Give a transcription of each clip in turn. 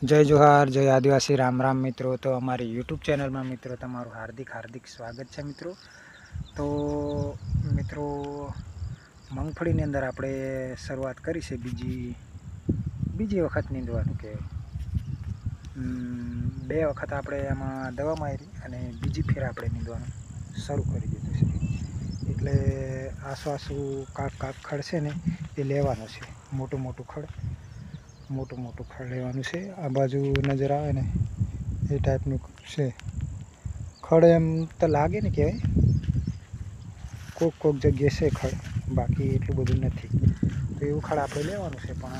જય જોહાર, જય આદિવાસી, રામ રામ મિત્રો. તો અમારી યુટ્યુબ ચેનલમાં મિત્રો તમારું હાર્દિક હાર્દિક સ્વાગત છે મિત્રો. તો મિત્રો, મગફળીની અંદર આપણે શરૂઆત કરી છે બીજી બીજી વખત નીંદવાનું કે બે વખત આપણે એમાં દવા મારી અને બીજી ફેર આપણે નીંદવાનું શરૂ કરી દીધું છે. એટલે આસુ કાક કાક ખડ છે ને, એ લેવાનું છે મોટું મોટું ખડ. મોટું મોટું ખડ લેવાનું છે. આ બાજુ નજર આવે ને, એ ટાઈપનું છે. ખડ એમ તો લાગે ને કહેવાય. કોક કોક જગ્યાએ છે ખડ, બાકી એટલું બધું નથી. તો એવું ખડ આપણે લેવાનું છે, પણ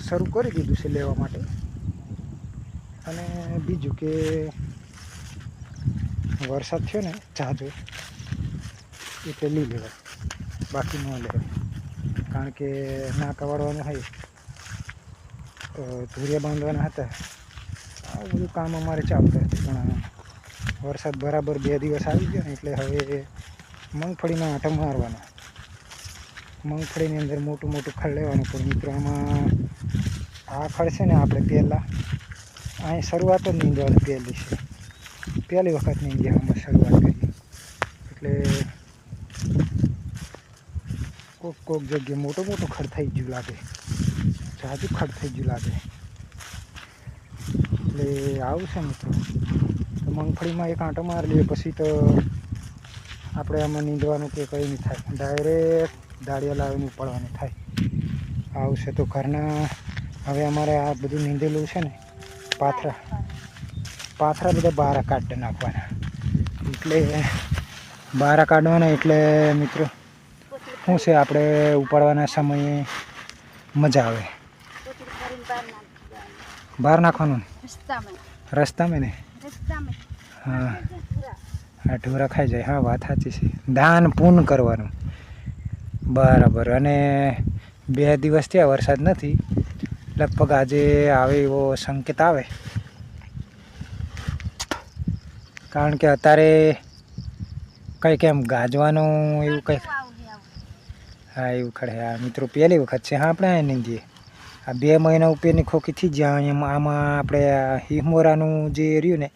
શરૂ કરી દીધું છે લેવા માટે. અને બીજું કે વરસાદ થયો ને જાજો એટલે લઈ લેવાય. બાકી ન લેવાય. કારણ કે ના કવાડવાનું હોય તો ધૂરિયા બાંધવાના હતા. આવું બધું કામ અમારે ચાલતું હતું, પણ વરસાદ બરાબર બે દિવસ આવી ગયો ને એટલે હવે મગફળીમાં આંટો મારવાનો. મગફળીની અંદર મોટું મોટું ખડ લેવાનું, પણ મિત્રો આમાં આ ખડ છે ને આપણે પહેલાં, અહીં શરૂઆત જ નીંદવાની પહેલી છે. પહેલી વખત નીંદવામાં શરૂઆત કરી. એટલે કોક કોક જગ્યાએ મોટો મોટો ખડ થઈ ગયું લાગે. જાજુ ખડ થઈ ગયું લાગે. એટલે આવું છે મિત્રો. તો મગફળીમાં એક આંટો મારી લઈએ પછી તો આપણે આમાં નીંદવાનું કે કંઈ નહીં થાય. ડાયરેક્ટ દાળિયા લાવીને ઉપાડવાનું થાય. આવું છે તો ઘરના હવે અમારે આ બધું નીંદેલું છે ને, પાથરા. પાથરા બધા બહાર કાઢી નાખવાના. એટલે બહાર કાઢવાના એટલે મિત્રો શું છે આપણે ઉપાડવાના સમયે મજા આવે? બહાર નાખવાનું? ને રસ્તામાં ને? હા. આ ઢોરા ખાઈ જાય. હા, વાત સાચી છે. દાન પૂન કરવાનું. બરાબર. અને બે દિવસ થયા, વરસાદ નથી. લગભગ આજે આવે એવો સંકેત આવે. કારણ કે અત્યારે કંઈક એમ ગાજવાનું એવું કંઈક હા, એવું ખડે હા, મિત્રો, પહેલી વખત છે. હા, આપણે અહીં નીંદીએ આ બે મહિના ઉપરની ખોખી થઈ ગયા એમાં, આમાં આપણે આ હિમોરાનું જે રહ્યું ને,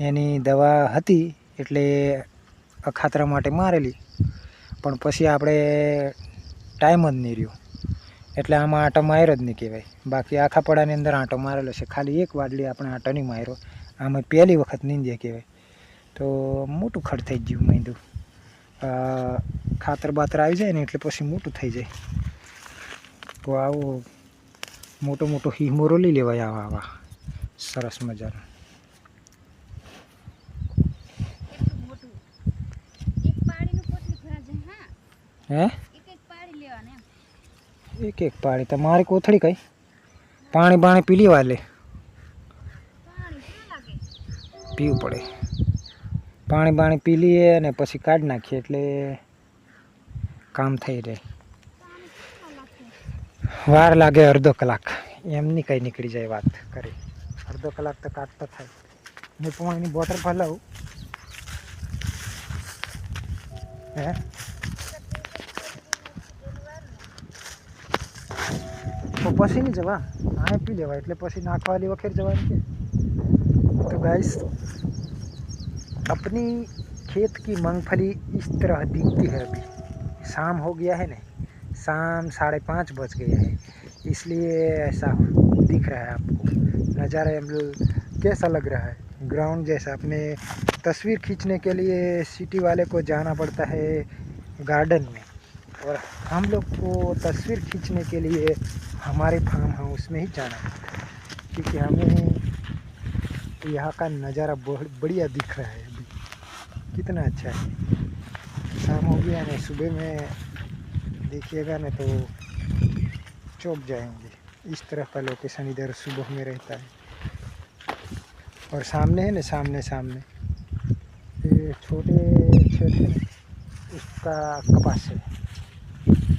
એની દવા હતી એટલે અખાતરા માટે મારેલી. પણ પછી આપણે ટાઈમ જ નહીં રહ્યો. એટલે આમાં આંટો માર્યો જ નહીં કહેવાય. બાકી આખા પડાની અંદર આંટો મારેલો છે. ખાલી એક વાડલી આપણે આંટો નહીં માર્યો. આમાં પહેલી વખત નીંદીએ કહેવાય. તો મોટું ખડ થઈ ગયું માંડ્યું ખાતર બાતર આવી જાય ને એટલે પછી મોટું થઈ જાય. તો આવો મોટો મોટો હિમોરો લઈ લેવાય આવા આવા. સરસ મજાનો. હે? એક એક પાણી તમારી કોથળી કઈ? પાણી બાણી પી લેવા લે. પીવું પડે. પાણી બાણી પી લઈએ અને પછી કાઢી નાખીએ એટલે કામ થઈ રહે વાર લાગે અડધો કલાક એમની કંઈ નીકળી જાય વાત કરી અડધો કલાક તો કાઢતો થાય હું પાણીની બોટલ ભલાવું હે તો પછી નહીં જવા આ પી લેવાય એટલે પછી નાખવાલી વખત જવાની કે तो गाइस अपनी खेत की मूंगफली इस तरह दिखती है अभी शाम हो गया है ना शाम साढ़े पाँच बज गया है। इसलिए ऐसा दिख रहा है आपको। नज़ारा हम लोग कैसा लग रहा है? ग्राउंड जैसा। अपने तस्वीर खींचने के लिए सिटी वाले को जाना पड़ता है गार्डन में। और हम लोग को तस्वीर खींचने के लिए हमारे फार्म हाउस में ही जाना पड़ता है। क्योंकि हमें यहाँ का नज़ारा बढ़िया दिख रहा है। अभी कितना अच्छा है। शाम हो गया ना सुबह में देखिएगा ना तो चौक जाएंगे इस तरह का लोकेशन इधर सुबह में रहता है और सामने है ना सामने सामने ये छोटे क्षेत्र है ना, उसका कपास है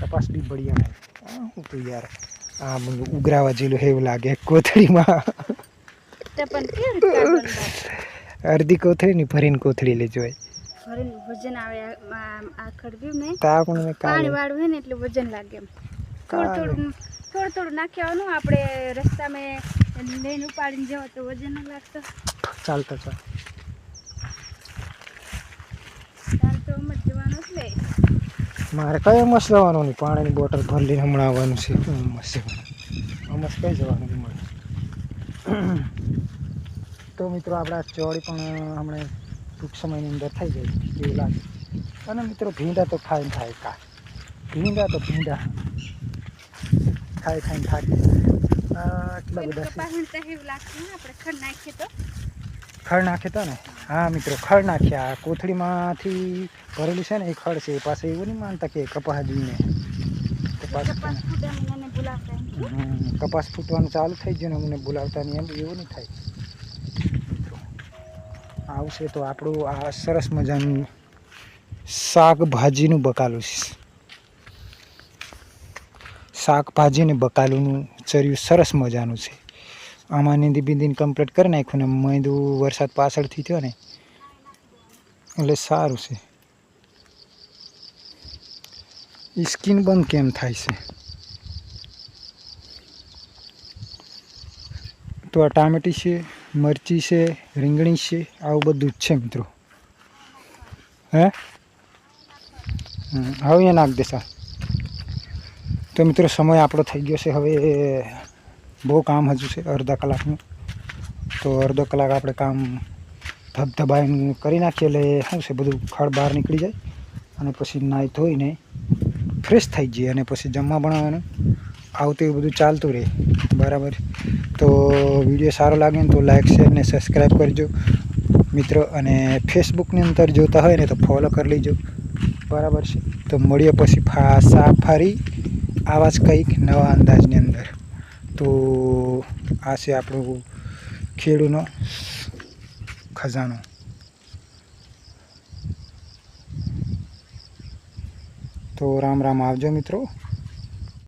कपास भी बढ़िया है हाँ, હું તો યાર આ બધું ઉઘરાવા જેલું છે એવું લાગે કોથળીમાં પણ કેવી રીતે કાઢવાનું? અડધી કોથળી ભરીને કોથળી લેજો હોય ભરીને વજન આવે આ- આ ને પાણી વાળું હોય ને એટલે વજન લાગે એમ. થોડું થોડું થોડું થોડું નાખી આવવાનું આપણે રસ્તામાં લઈને ઉપાડીને જાવ તો વજન ન લાગતો. ચાલતો ચાલ. જ જવાનું એટલે મારે કઈ મસ લેવાનું નહીં પાણીની બોટલ ભરી લઈને હમણાં આવવાનું છે. જવાનું. મસ કઈ જવાનું નહીં મળે. તો મિત્રો આપણા ચોળી પણ હમણાં ટૂંક સમયની અંદર થઈ જાય એવું લાગે અને મિત્રો ભીંડા તો ખાઈને થાય કા? ભીંડા તો ભીંડા ખાઈ ખાઈને થાકી આટલા બધા ખડ નાખે તો? ને? હા મિત્રો ખડ નાખ્યા કોથળીમાંથી ભરેલી છે ને એ ખડ છે એ પાસે એવું નહીં માનતા કે કપાસ જોઈને કપાસ ફૂટવાનું ચાલુ થઈ ગયું ને અમને બોલાવતા નહીં એમ એવું નહીં થાય. આવશે તો આપણું આ સરસ મજાનું શાકભાજીનું બકાલું છે. શાકભાજી ને બકાલુંનું ચર્યું સરસ મજાનું છે. આમાં નીંદી બિંદીને કમ્પ્લીટ કરી નાખ્યું ને મૈદું વરસાદ પાછળથી થયો ને એટલે સારું છે. સ્કિન બંધ કેમ થાય છે? તો આ ટામેટી છે મરચી છે, રીંગણી છે, આવું બધું જ છે મિત્રો. હે? હવે અહીંયા નાખ દેસા તો મિત્રો સમય આપણો થઈ ગયો છે, હવે બહુ કામ હજુ છે, અડધા કલાકનું. તો અડધો કલાક આપણે કામ ધબધબાઈનું કરી નાખીએ, એટલે શું છે, બધું ખડ બહાર નીકળી જાય. અને પછી નાહી ધોઈને ફ્રેશ થઈ જઈએ, અને પછી જમવા બનાવવાનું. આવતું એવું બધું ચાલતું રહે. બરાબર. તો વીડિયો સારો લાગે ને તો લાઇક શેર ને સબસ્ક્રાઈબ કરજો. મિત્રો, અને ફેસબુકની અંદર જોતા હોય ને તો ફોલો કરી લેજો. બરાબર છે? તો મળીએ પછી ફરી આવા જ કંઈક નવા અંદાજની અંદર. તો આ છે આપણું ખેડૂનો ખજાનો. તો રામ રામ આવજો મિત્રો.